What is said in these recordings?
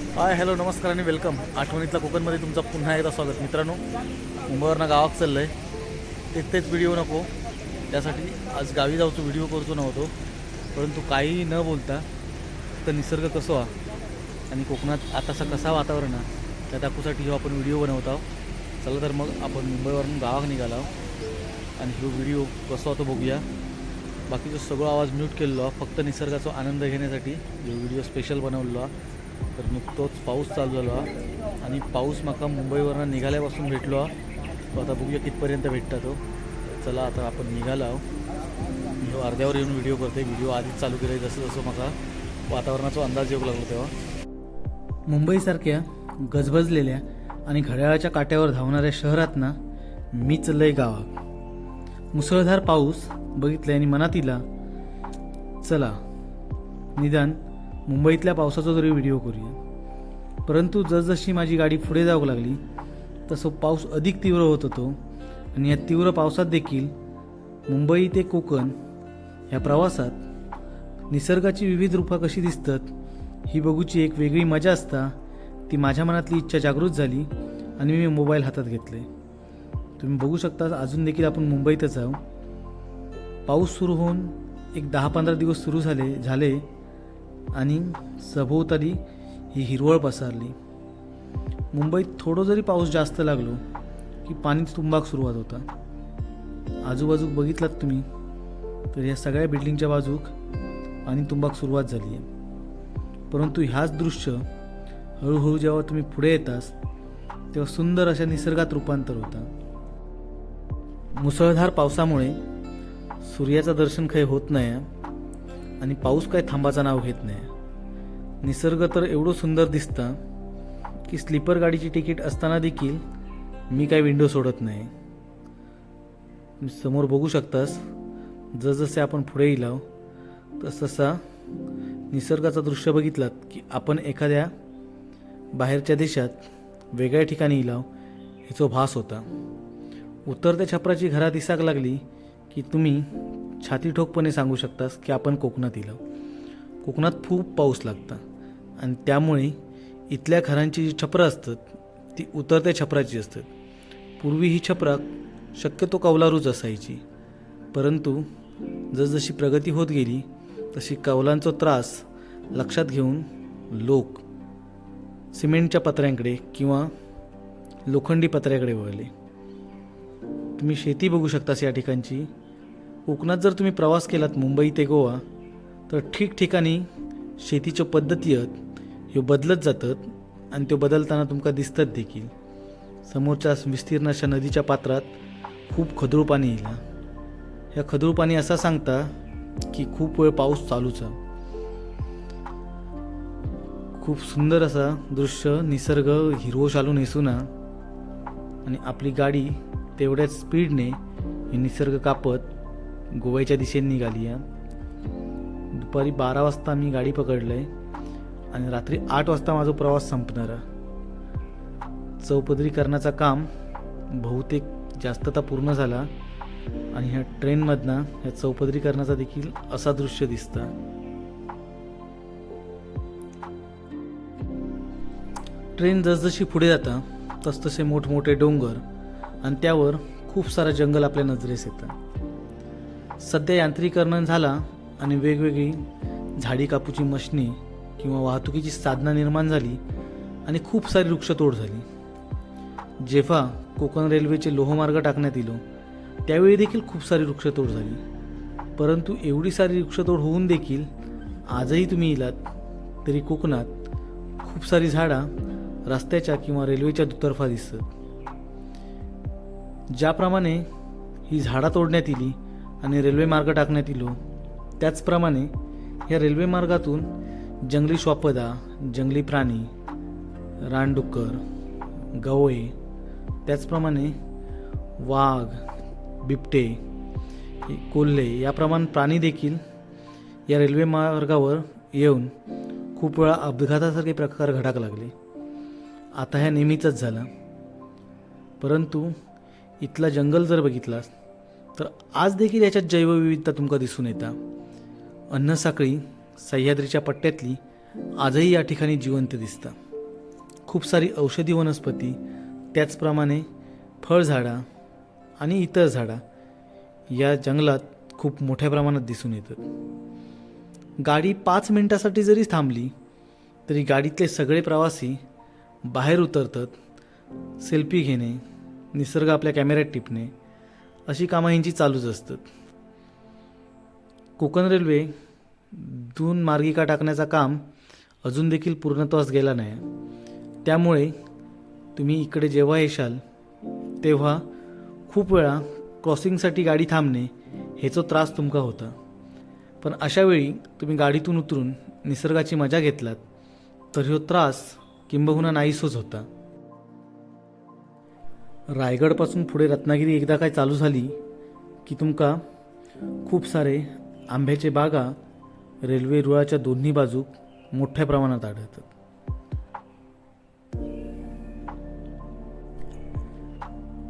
Hi hello नमस्कार आणि welcome आठवणीतल्या कोकणमध्ये तुमचं पुन्हा एकदा स्वागत. मित्रांनो मुंबईवरनं गावात चाललं आहे तेच तेच व्हिडिओ नको. त्यासाठी आज गावी जाऊचो व्हिडिओ करतो नव्हतो परंतु काही न बोलता तर निसर्ग कसं हा आणि कोकणात आताचा कसा वातावरण हा त्या दाखवूसाठी हो आपण व्हिडिओ बनवत आहोत. चला तर मग आपण मुंबईवरून गावात निघालो आहोत आणि हा व्हिडिओ कसा होतो बघूया. बाकीचं सगळं आवाज म्यूट केलेलो फक्त निसर्गाचा आनंद घेण्यासाठी जो व्हिडिओ स्पेशल बनवलेलो आहे तर नुकतोच पाऊस चालू झालो. हा आणि पाऊस माका मुंबईवरनं निघाल्यापासून भेटलो. आहे तो आता बघूया कितपर्यंत भेटता तो. चला आता आपण निघालो आहो मी अर्ध्यावर येऊन व्हिडिओ करते व्हिडिओ आधीच चालू केला जसं जसं माका वातावरणाचा अंदाज येऊ लागलो तेव्हा. मुंबईसारख्या गजबजलेल्या आणि घड्याळाच्या काट्यावर धावणाऱ्या शहरातना मी लय गावा मुसळधार पाऊस बघितलाय आणि मनात इला चला निदान मुंबईतल्या पावसाचा तरी व्हिडिओ करूया. परंतु जसजशी माझी गाडी पुढे जाऊ लागली तसं पाऊस अधिक तीव्र होत होतो. आणि या तीव्र पावसात देखील मुंबई ते कोकण या प्रवासात निसर्गाची विविध रूपं कशी दिसतात ही बघूची एक वेगळी मजा असता ती माझ्या मनातली इच्छा जागृत झाली आणि मी मोबाईल हातात घेतले. तुम्ही बघू शकता अजून देखील आपण मुंबईतच आहो पाऊस सुरू होऊन एक दहा पंधरा दिवस सुरू झाले झाले आणि सभोवताली ही हिरवळ पसरली. मुंबईत थोडं जरी पाऊस जास्त लागलो की पाणी तुंबाक सुरुवात होता. आजूबाजूक बघितलात तुम्ही तर या सगळ्या बिल्डिंगच्या बाजूक पाणी तुंबाक सुरुवात झाली आहे परंतु ह्याच दृश्य हळूहळू जेव्हा तुम्ही पुढे येतास तेव्हा सुंदर अशा निसर्गात रूपांतर होतं. मुसळधार पावसामुळे सूर्याचं दर्शन काही होत नाही आणि पाऊस काय थांबाचं नाव घेत नाही. निसर्ग तर एवढं सुंदर दिसतं की स्लीपर गाडीची तिकीट असताना देखील मी काय विंडो सोडत नाही. तुम्ही समोर बघू शकतास जसजसे आपण पुढे येईल तसतसा निसर्गाचं दृश्य बघितलात की आपण एखाद्या बाहेरच्या देशात वेगळ्या ठिकाणी इलाव ह्याचा भास होता. उतरत्या छपराची घरात दिसाक लागली की तुम्ही छाती ठोकपणे सांगू शकतास की आपण कोकणात येलो कोकणात खूप पाऊस लागता. आणि त्यामुळे इथल्या घरांची जी छपरं असतात ती उतरत्या छपराची असतात. पूर्वी ही छपरा शक्यतो कौलारूच असायची. परंतु जसजशी प्रगती होत गेली तशी कौलांचा त्रास लक्षात घेऊन लोक सिमेंटच्या पत्र्यांकडे किंवा लोखंडी पत्र्याकडे वळले. तुम्ही शेती बघू शकतास या ठिकाणची. कोकणात जर तुम्ही प्रवास केलात मुंबई ते गोवा तर ठिकठिकाणी शेतीच्या पद्धती आहेत ह्यो बदलत जातात आणि त्यो बदलताना तुमका दिसतात देखील. समोरच्या विस्तीर्ण अशा नदीच्या पात्रात खूप खदरू पाणी येईल. ह्या खदरू पाणी असा सांगता की खूप वेळ पाऊस चालूच खूप सुंदर असा दृश्य निसर्ग हिरवो शालू नेसूना आणि आपली गाडी तेवढ्याच स्पीडने हे निसर्ग कापत गोव्याच्या दिशेने निघाली आहे. दुपारी बारा वाजता मी गाडी पकडलं आहे आणि रात्री आठ वाजता माझा प्रवास संपणार आहे. चौपदरीकरणाचं काम बहुतेक जास्तता पूर्ण झाला आणि ह्या ट्रेनमधनं ह्या चौपदरीकरणाचा देखील असा दृश्य दिसतं. ट्रेन जसजशी पुढे जाता तसतसे मोठमोठे डोंगर आणि त्यावर खूप सारं जंगल आपल्या नजरेस येतं. सध्या यांत्रिकरण झाला आणि वेगवेगळी झाडी कापूची मशनी किंवा वाहतुकीची साधना निर्माण झाली आणि खूप सारी वृक्षतोड झाली. जेव्हा कोकण रेल्वेचे लोहमार्ग टाकण्यात इलो त्यावेळी देखील खूप सारी वृक्षतोड झाली. परंतु एवढी सारी वृक्षतोड होऊन देखील आजही तुम्ही इलात तरी कोकणात खूप सारी झाडा रस्त्याच्या किंवा रेल्वेच्या दुतर्फा दिसतात. ज्याप्रमाणे ही झाडा तोडण्यात इली आणि रेल्वे मार्ग टाकण्यात इलो. त्याचप्रमाणे या रेल्वे मार्गातून जंगली श्वापदा जंगली प्राणी रानडुक्कर गवळे त्याचप्रमाणे वाघ बिबटे कोल्हे याप्रमाणे प्राणी देखील या रेल्वे मार्गावर येऊन खूप वेळा अपघातासारखे प्रकार घडाक लागले. आता ह्या नेहमीचंच झालं. परंतु इथला जंगल जर बघितलास तर आज देखील याच्यात जैवविविधता तुमका दिसून येता. अन्नसाखळी सह्याद्रीच्या पट्ट्यातली आजही या ठिकाणी जिवंत दिसतं. खूप सारी औषधी वनस्पती त्याचप्रमाणे फळझाडा आणि इतर झाडा या जंगलात खूप मोठ्या प्रमाणात दिसून येतात. गाडी पाच मिनिटासाठी जरी थांबली तरी गाडीतले सगळे प्रवासी बाहेर उतरतात सेल्फी घेणे निसर्ग आपल्या कॅमेऱ्यात टिपणे अशी कामं यांची चालूच असतात. कोकण रेल्वे दोन मार्गिका टाकण्याचा काम अजून देखील पूर्णत्वास गेला नाही. त्यामुळे तुम्ही इकडे जेव्हा येशाल तेव्हा खूप वेळा क्रॉसिंगसाठी गाडी थांबणे ह्याचा त्रास तुमका होता. पण अशावेळी तुम्ही गाडीतून उतरून निसर्गाची मजा घेतलात तर ह्यो त्रास किंबहुना नाहीसोच होता. रायगडपासून पुढे रत्नागिरी एकदा काय चालू झाली की तुमका खूप सारे आंब्याचे बागा रेल्वे रुळाच्या दोन्ही बाजूक मोठ्या प्रमाणात आढळतात.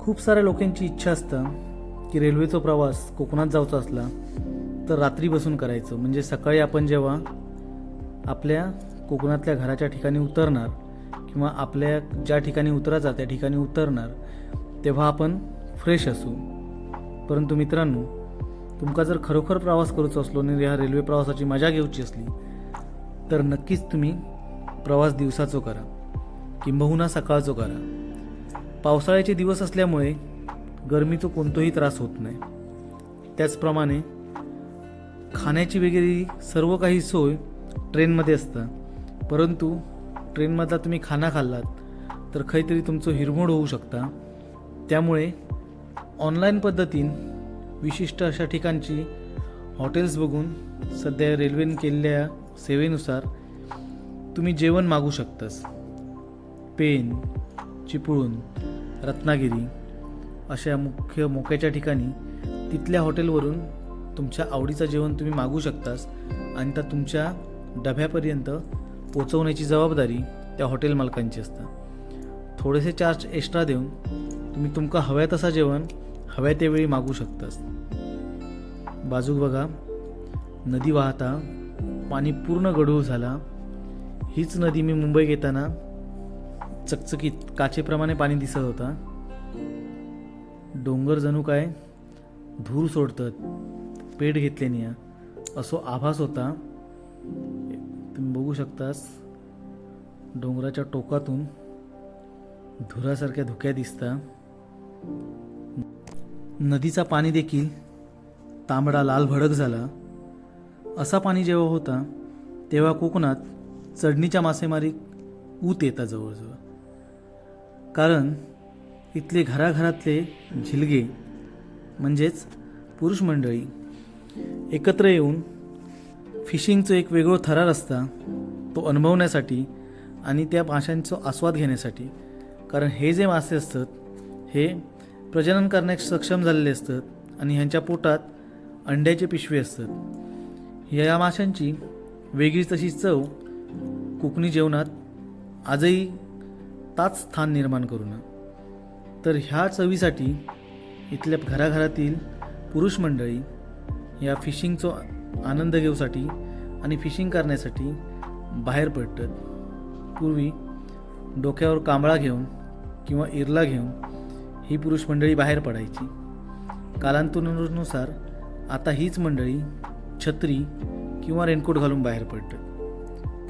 खूप साऱ्या लोकांची इच्छा असतं की रेल्वेचा प्रवास कोकणात जायचा असला तर रात्री बसून करायचं. म्हणजे सकाळी आपण जेव्हा आपल्या कोकणातल्या घराच्या ठिकाणी उतरणार किंवा आपल्या ज्या ठिकाणी उतरायचा त्या ठिकाणी उतरणार तेव्हा आपण फ्रेश असू. परंतु मित्रांनो तुमका जर खरोखर प्रवास करूचो असलो आणि ह्या रेल्वे प्रवासाची मजा घेऊची असली तर नक्कीच तुम्ही प्रवास दिवसाचो करा किंबहुना सकाळचो करा. पावसाळ्याचे दिवस असल्यामुळे गरमीचा कोणतोही त्रास होत नाही. त्याचप्रमाणे खाण्याची वगैरे सर्व काही सोय ट्रेनमध्ये असतं. परंतु ट्रेनमधला तुम्ही खाना खाल्लात तर काहीतरी तुमचं हिरमोड होऊ शकता. त्यामुळे ऑनलाईन पद्धतीन विशिष्ट अशा ठिकाणची हॉटेल्स बघून सध्या रेल्वेने केलेल्या सेवेनुसार तुम्ही जेवण मागू शकतास. पेन चिपळूण रत्नागिरी अशा मुख्य मोक्याच्या ठिकाणी तिथल्या हॉटेलवरून तुमच्या आवडीचं जेवण तुम्ही मागू शकतास आणि त्या तुमच्या डब्यापर्यंत पोचवण्याची जबाबदारी त्या हॉटेल मालकांची असतं. थोडेसे चार्ज एक्स्ट्रा देऊन तुम्ही तुमका हव्या तसा जेवण हव्या त्यावेळी मागू शकतास. बाजूक बघा नदी वाहता पाणी पूर्ण गढूळ झाला. हीच नदी मी मुंबईत येताना चकचकीत काचेप्रमाणे पाणी दिसत होता. डोंगर जणू काय धूर सोडतात पेट घेतल्याने असो आभास होता. तुम्ही बघू शकतास डोंगराच्या टोकातून धुरासारख्या धुक्या दिसता. नदीचा पाणी देखील तांबडा लाल भडक झाला. असा पाणी जेव्हा होता तेव्हा कोकणात चढणीच्या मासेमारी ऊत येता जवळजवळ. कारण इथले घराघरातले झिलगे म्हणजेच पुरुष मंडळी एकत्र येऊन फिशिंगचं एक वेगळं थरार असता तो अनुभवण्यासाठी आणि त्या माशांचा आस्वाद घेण्यासाठी कारण हे जे मासे असतात हे प्रजनन करण्यास सक्षम झालेले असतात आणि ह्यांच्या पोटात अंड्याचे पिशवे असतात. या माशांची वेगळीच तशी चव कोकणी जेवणात आजही ताच स्थान निर्माण करून. तर ह्या चवीसाठी इथल्या घराघरातील पुरुष मंडळी या फिशिंगचा आनंद घेऊसाठी आणि फिशिंग करण्यासाठी बाहेर पडतात. पूर्वी डोक्यावर कांबळा घेऊन किंवा इरला घेऊन ही पुरुष मंडळी बाहेर पडायची. कालांतरानुसार आता हीच मंडळी छत्री किंवा रेनकोट घालून बाहेर पडतात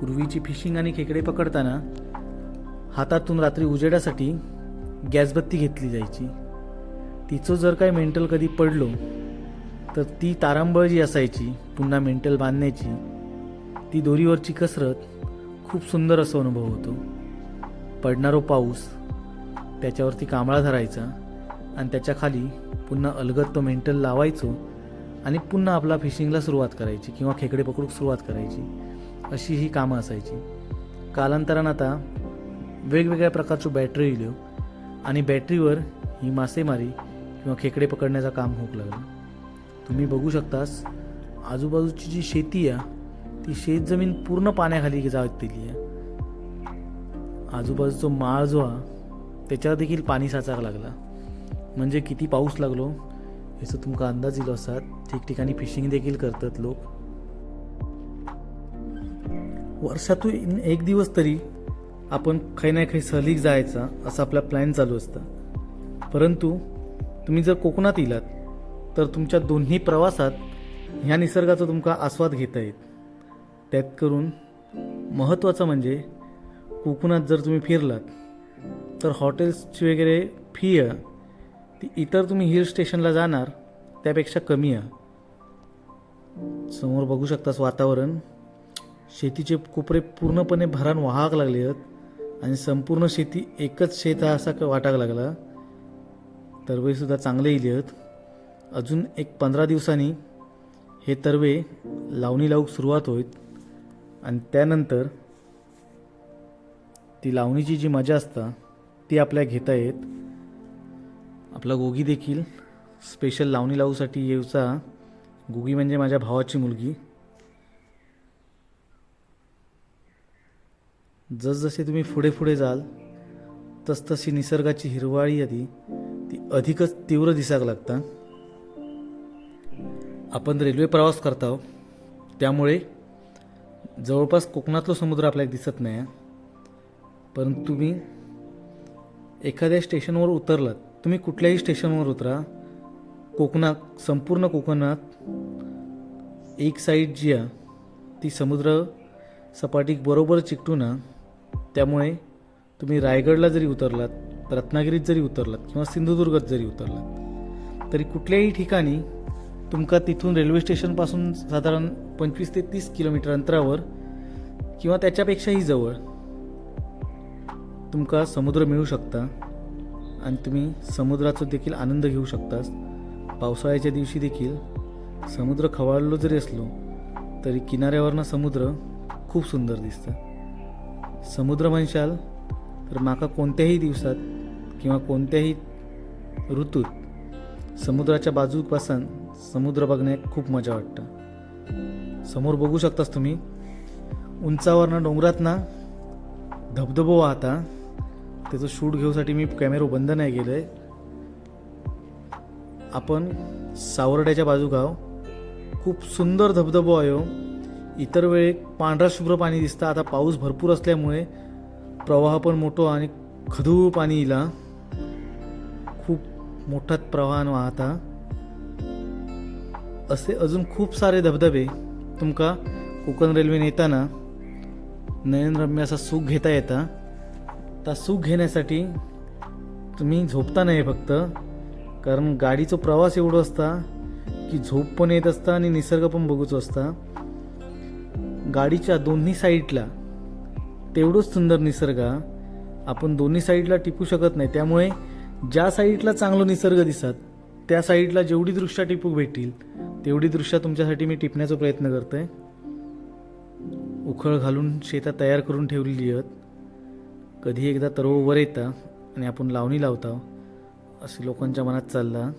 पूर्वीची फिशिंग आणि खेकडे पकडताना हातातून रात्री उजेडासाठी गॅसबत्ती घेतली जायची. तिचं जर काय मेंटल कधी पडलो तर ती तारांबळ जी असायची पुन्हा मेंटल बांधण्याची ती दोरीवरची कसरत खूप सुंदर असा अनुभव होतो. पडणारो पाऊस त्याच्यावरती कांबळा धरायचा आणि त्याच्याखाली पुन्हा अलगद तो मेंटल लावायचो आणि पुन्हा आपला फिशिंगला सुरुवात करायची किंवा खेकडे पकडूक सुरुवात करायची. अशी ही कामं असायची. कालांतरानं आता वेगवेगळ्या प्रकारच्या बॅटरी येलो आणि बॅटरीवर ही मासेमारी किंवा खेकडे पकडण्याचं काम होऊ लागलं. तुम्ही बघू शकतास आजूबाजूची जी शेती आहे ती शेत जमीन पूर्ण पाण्याखाली जात दिली आहे. आजूबाजूचा माळ जो हा त्याच्यावर देखील पाणी साचायला लागला. म्हणजे किती पाऊस लागलो याचं तुमका अंदाज येलो असतात ठिकठिकाणी फिशिंग देखील करतात लोक. वर्षातून एक दिवस तरी आपण काही ना काही सहलीक जायचा असा आपला प्लॅन चालू असतं. परंतु तुम्ही जर कोकणात येलात तर तुमच्या दोन्ही प्रवासात ह्या निसर्गाचा तुमका आस्वाद घेता येईल. त्यात करून महत्त्वाचं म्हणजे कोकणात जर तुम्ही फिरलात तर हॉटेल्सची वगैरे फी आहे. ती इतर तुम्ही हिल स्टेशनला जाणार त्यापेक्षा कमी आहे. समोर बघू शकतास वातावरण. शेतीचे कोपरे पूर्णपणे भरान वाहक लागले आहेत आणि संपूर्ण शेती एकच शेत आहे असा वाटाक लागला. तरवेसुद्धा चांगले येले आहेत. अजून एक पंधरा दिवसांनी हे तरवे लावणी लावूक सुरुवात होईल. आणि त्यानंतर ती लावणीची जी मजा असता ती आपल्या घेता येत. आपला गोगी देखील स्पेशल लावणी लावूसाठी येऊचा. गोगी म्हणजे माझ्या भावाची मुलगी. जसजसे तुम्ही पुढे पुढे जाल तसतशी निसर्गाची हिरवाळी आधी ती अधिकच तीव्र दिसाक लागता. आपण रेल्वे प्रवास करता त्यामुळे जवळपास कोकणातलं समुद्र आपल्याला दिसत नाही परंतु तुम्ही एखाद्या स्टेशनवर उतरलात तुम्ही कुठल्याही स्टेशनवर उतरा. कोकणात संपूर्ण कोकणात एक साईड जी आहे ती समुद्र सपाटीक बरोबर चिकटू ना त्यामुळे तुम्ही रायगडला जरी उतरलात रत्नागिरीत जरी उतरलात किंवा सिंधुदुर्गात जरी उतरलात तरी कुठल्याही ठिकाणी तुमका तिथून रेल्वे स्टेशनपासून साधारण पंचवीस ते तीस किलोमीटर अंतरावर किंवा त्याच्यापेक्षाही जवळ तुमका समुद्र मिळू शकता आणि तुम्ही समुद्राचा देखील आनंद घेऊ शकतास. पावसाळ्याच्या दिवशी देखील समुद्र खवळलो जरी असलो तरी किनाऱ्यावरनं समुद्र खूप सुंदर दिसतं. समुद्र म्हणशाल तर माका कोणत्याही दिवसात किंवा कोणत्याही ऋतूत समुद्राच्या बाजूपासून समुद्र बघण्यात खूप मजा वाटतं. समोर बघू शकतास तुम्ही. उंचावरनं डोंगरात ना धबधबो वाहता. त्याचं शूट घेऊसाठी मी कॅमेरो बंद नाही केलं आहे आपण सावर्ड्याच्या बाजूगाव खूप सुंदर धबधबो आहे हो. इतर वेळी पांढरा शुभ्र पाणी दिसतं. आता पाऊस भरपूर असल्यामुळे प्रवाह पण मोठो आणि खदू पाणी इला खूप मोठ्यात प्रवाहान वाहता असे अजून खूप सारे धबधबे तुमका कोकण रेल्वेने येताना नयनरम्य असा सुख घेता येता. त्या सुख घेण्यासाठी तुम्ही झोपता नाही फक्त कारण गाडीचा प्रवास एवढं असता की झोप पण येत असता आणि निसर्ग पण बघूच असता. गाडीच्या दोन्ही साईडला तेवढंच सुंदर निसर्ग आपण दोन्ही साईडला टिपू शकत नाही. त्यामुळे ज्या साईडला चांगलं निसर्ग दिसत त्या साईडला जेवढी दृश्य टिपू भेटतील तेवढी दृश्य तुमच्यासाठी मी टिपण्याचा प्रयत्न करतोय. उखळ घालून शेतात तयार करून ठेवलेली आहेत. कधी एकदा तरव वर येतं आणि आपण लावणी लावतो असे लोकांच्या मनात चालला.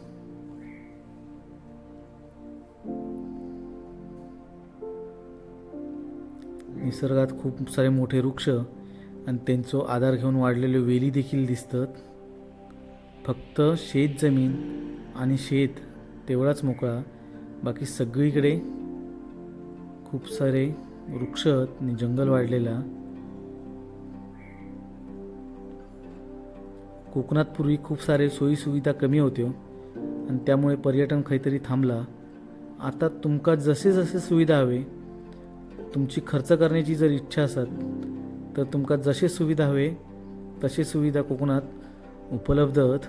निसर्गात खूप सारे मोठे वृक्ष आणि त्यांचं आधार घेऊन वाढलेले वेली देखील दिसतात. फक्त शेत जमीन आणि शेत तेवढाच मोकळा. बाकी सगळीकडे खूप सारे वृक्ष आणि जंगल वाढलेला. कोकणात पूर्वी खूप सारे सोयीसुविधा कमी होत्यो. आणि त्यामुळे पर्यटन काहीतरी थांबला. आता तुमका जसे जसे सुविधा हवे तुमची खर्च करण्याची जर इच्छा असत तर तुमका जसे सुविधा हवे तसे सुविधा कोकणात उपलब्ध आहेत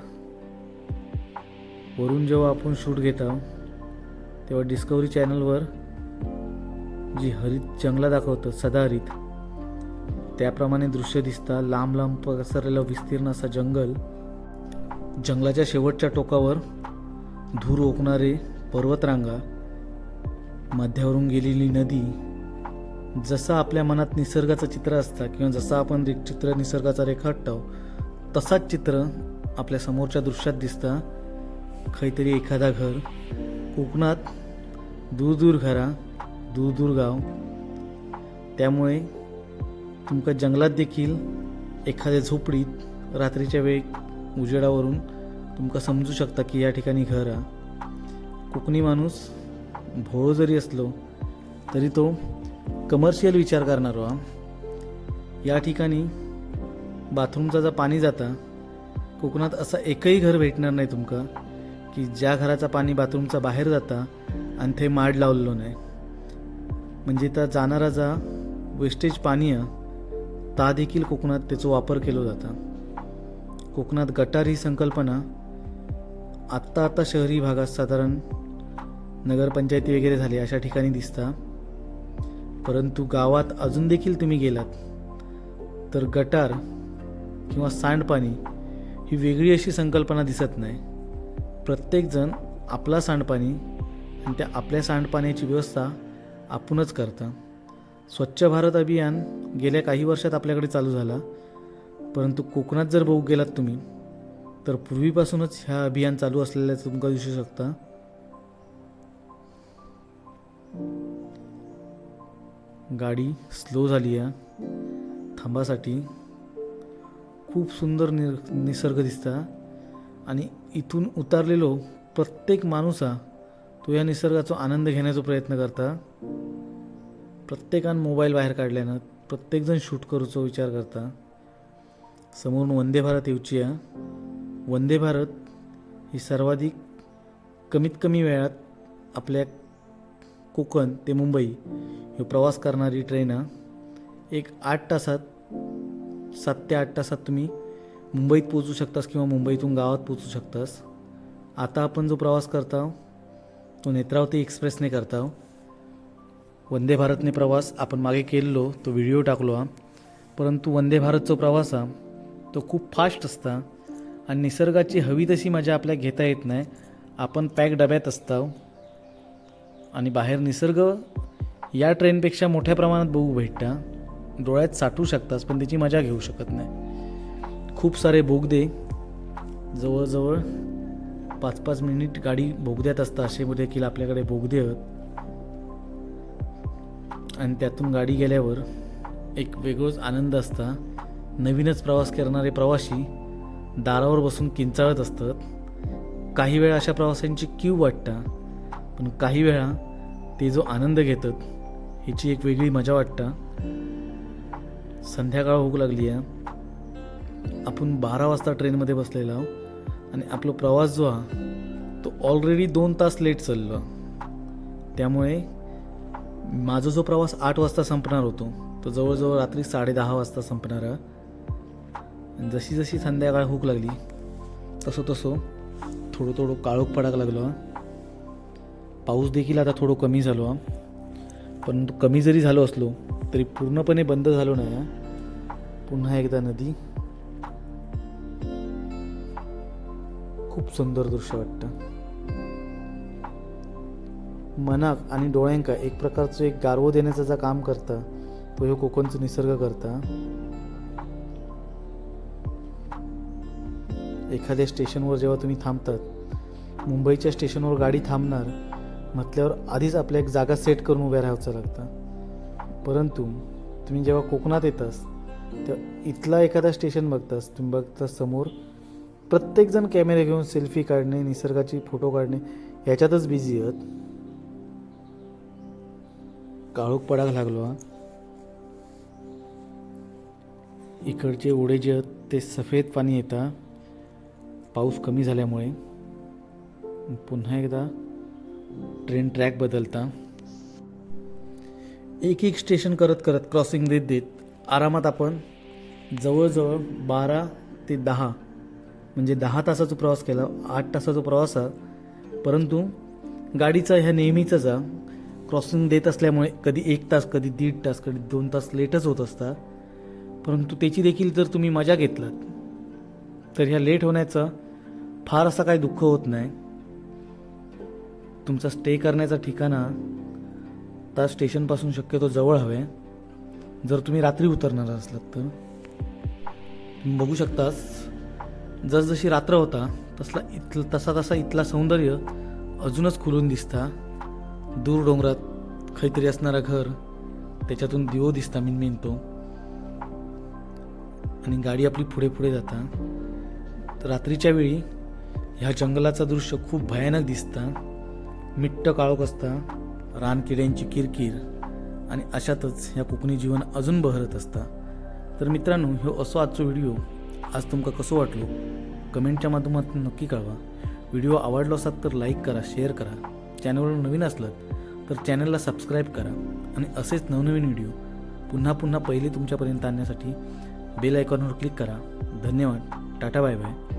वरून जेव्हा आपण शूट घेता तेव्हा डिस्कवरी चॅनलवर जी हरित जंगला दाखवतं सदाहरित त्याप्रमाणे दृश्य दिसता लांब लांब पसरलेलं विस्तीर्ण असा जंगल. जंगलाच्या शेवटच्या टोकावर धूर ओकणारे पर्वतरांगा. मध्यावरून गेलेली नदी. जसं आपल्या मनात निसर्गाचं चित्र असतं किंवा जसं आपण रे- चित्र निसर्गाचा रेखाटतो तसाच चित्र आपल्या समोरच्या दृश्यात दिसतं. काहीतरी एखादा घर. कोकणात दूर दूर घरा दूर दूर गाव. त्यामुळे तुमका जंगलात देखील एखाद्या झोपडीत रात्रीच्या वेळी उजेडावरून तुमका समजू शकता की या ठिकाणी घर हा कोकणी माणूस भोळ जरी असलो तरी तो कमर्शियल विचार करणारो हो. हा. या ठिकाणी बाथरूमचा जर पाणी जाता कोकणात असं एकही घर भेटणार नाही तुमका की ज्या घराचा पाणी बाथरूमचा बाहेर जाता आणि ते माड लावलेलो नाही म्हणजे त्या जाणारा जा वेस्टेज पाणी आहे ता देखील कोकणात त्याचा वापर केला जाता. कोकणात गटार ही संकल्पना आत्ता आत्ता शहरी भागात साधारण नगरपंचायती वगैरे झाली अशा ठिकाणी दिसता. परंतु गावात अजून देखील तुम्ही गेलात तर गटार किंवा सांडपाणी ही वेगळी अशी संकल्पना दिसत नाही. प्रत्येकजण आपला सांडपाणी आणि त्या आपल्या सांडपाण्याची व्यवस्था आपणच करता. स्वच्छ भारत अभियान गेल्या काही वर्षात आपल्याकडे चालू झाला. परंतु कोकणात जर बघू गेलात तुम्ही तर पूर्वीपासूनच ह्या अभियान चालू असलेल्या तुमका दिसू शकता? गाडी स्लो झाली आहे. थांबासाठी खूप सुंदर नि निसर्ग दिसता. आणि इथून उतारलेलो प्रत्येक माणूस हा तो या निसर्गाचा आनंद घेण्याचा प्रयत्न करता. प्रत्येकान मोबाईल बाहेर काढल्यानं प्रत्येकजण शूट करूचो विचार करता. समोरून वंदे भारत येऊची आहे वंदे भारत ही सर्वाधिक कमीत कमी वेळात आपल्या कोकण ते मुंबई ही प्रवास करणारी ट्रेन आहे एक आठ तासात सात ते आठ तासात तुम्ही मुंबईत पोचू शकतास किंवा मुंबईतून गावात पोचू शकतास. आता आपण जो प्रवास करता तो नेत्रावती एक्सप्रेसने करता हो. वंदे भारतने प्रवास आपण मागे केलेलो तो व्हिडिओ टाकलो हा. परंतु वंदे भारतचा प्रवास हा तो खूप फास्ट असता. आणि निसर्गाची हवी तशी मजा आपल्या घेता येत नाही. आपण पॅक डब्यात असतो आणि बाहेर निसर्ग या ट्रेनपेक्षा मोठ्या प्रमाणात बघू भेटता. डोळ्यात साठवू शकतास पण त्याची मजा घेऊ शकत नाही. खूप सारे बोगदे जवळजवळ पाच पाच मिनिट गाडी बोगद्यात असतं असे देखील आपल्याकडे बोगदे आहेत. आणि त्यातून गाडी गेल्यावर एक वेगळंच आनंद असता. नवीनच प्रवास करणारे प्रवासी दारावर बसून किंचाळत असतात. काही वेळा अशा प्रवाशांची क्यू वाटता पण काही वेळा ते जो आनंद घेतात ह्याची एक वेगळी मजा वाटता. संध्याकाळ होऊ लागली आहे. आपण बारा वाजता ट्रेनमध्ये बसलेलो आहोत आणि आपला प्रवास जो हा तो ऑलरेडी दोन तास लेट चाललो त्यामुळे माझा जो प्रवास आठ वाजता संपणार होतो तो जवळजवळ रात्री साडेदहा वाजता संपणार. आणि जशी जशी संध्याकाळ होऊ लागली तसं तसं थोडं थोडं काळोख पडायला लागलो. पाऊस देखील आता थोडं कमी झालो. परंतु कमी जरी झालो असलो तरी पूर्णपणे बंद झालो नाही. पुन्हा एकदा नदी. खूप सुंदर दृश्य वाटतं. मनाक आणि डोळ्यांका एक प्रकारचं एक गारवो देण्याचं जे काम करता तो ह्यो कोकणचं निसर्ग करता. एखाद्या स्टेशनवर जेव्हा तुम्ही थांबतात मुंबईच्या स्टेशनवर गाडी थांबणार म्हटल्यावर आधीच आपल्या एक जागा सेट करून उभ्या राहावचं लागतं. परंतु तुम्ही जेव्हा कोकणात येतास तर इथला एखादा स्टेशन बघतास तुम्ही बघता समोर प्रत्येकजण कॅमेरे घेऊन सेल्फी काढणे निसर्गाची फोटो काढणे ह्याच्यातच बिझी आहेत. काळोख पडायला लागलो हा. इकडचे ओढे जे आहेत ते सफेद पाणी येतं. पाऊस कमी झाल्यामुळे. पुन्हा एकदा ट्रेन ट्रॅक बदलता. एक एक स्टेशन करत करत क्रॉसिंग देत देत आरामात आपण जवळजवळ बारा ते दहा म्हणजे दहा तासाचा प्रवास केला आठ तासाचा प्रवास हा. परंतु गाडीचा ह्या नेहमीचाच हा क्रॉसिंग देत असल्यामुळे कधी एक तास कधी दीड तास कधी दोन तास लेटच होत असतात परंतु त्याची देखील जर तुम्ही मजा घेतलात तर ह्या लेट होण्याचं फार असा काही दुःख होत नाही. तुमचा स्टे करण्याचा ठिकाणा त्या स्टेशनपासून शक्यतो जवळ हवे. जर तुम्ही रात्री उतरणार असलात तर. तुम्ही बघू शकतास जसजशी रात्र होता तसला इथ तसा तसा इथला सौंदर्य अजूनच खुलून दिसता. दूर डोंगरात काहीतरी असणारा घर त्याच्यातून दिवो दिसता मी तो आणि गाडी आपली पुढे पुढे जाता. तर रात्रीच्या वेळी ह्या जंगलाचं दृश्य खूप भयानक दिसता. मिट्ट काळोख असता रानकिड्यांची किरकिर आणि अशातच ह्या कोकणी जीवन अजून बहरत असता. तर मित्रांनो ह्यो असो आजचो व्हिडिओ. आज तुमका कसो वाटलो? कमेंटच्या माध्यमातून नक्की कळवा. व्हिडिओ आवडलो असात तर लाईक करा शेअर करा. चॅनलवर नवीन असलात तर चॅनलला सबस्क्राईब करा आणि असेच नवनवीन व्हिडिओ पुन्हा पुन्हा पहिले तुमच्यापर्यंत आणण्यासाठी बेल आयकॉनवर क्लिक करा. धन्यवाद. टाटा बाय बाय.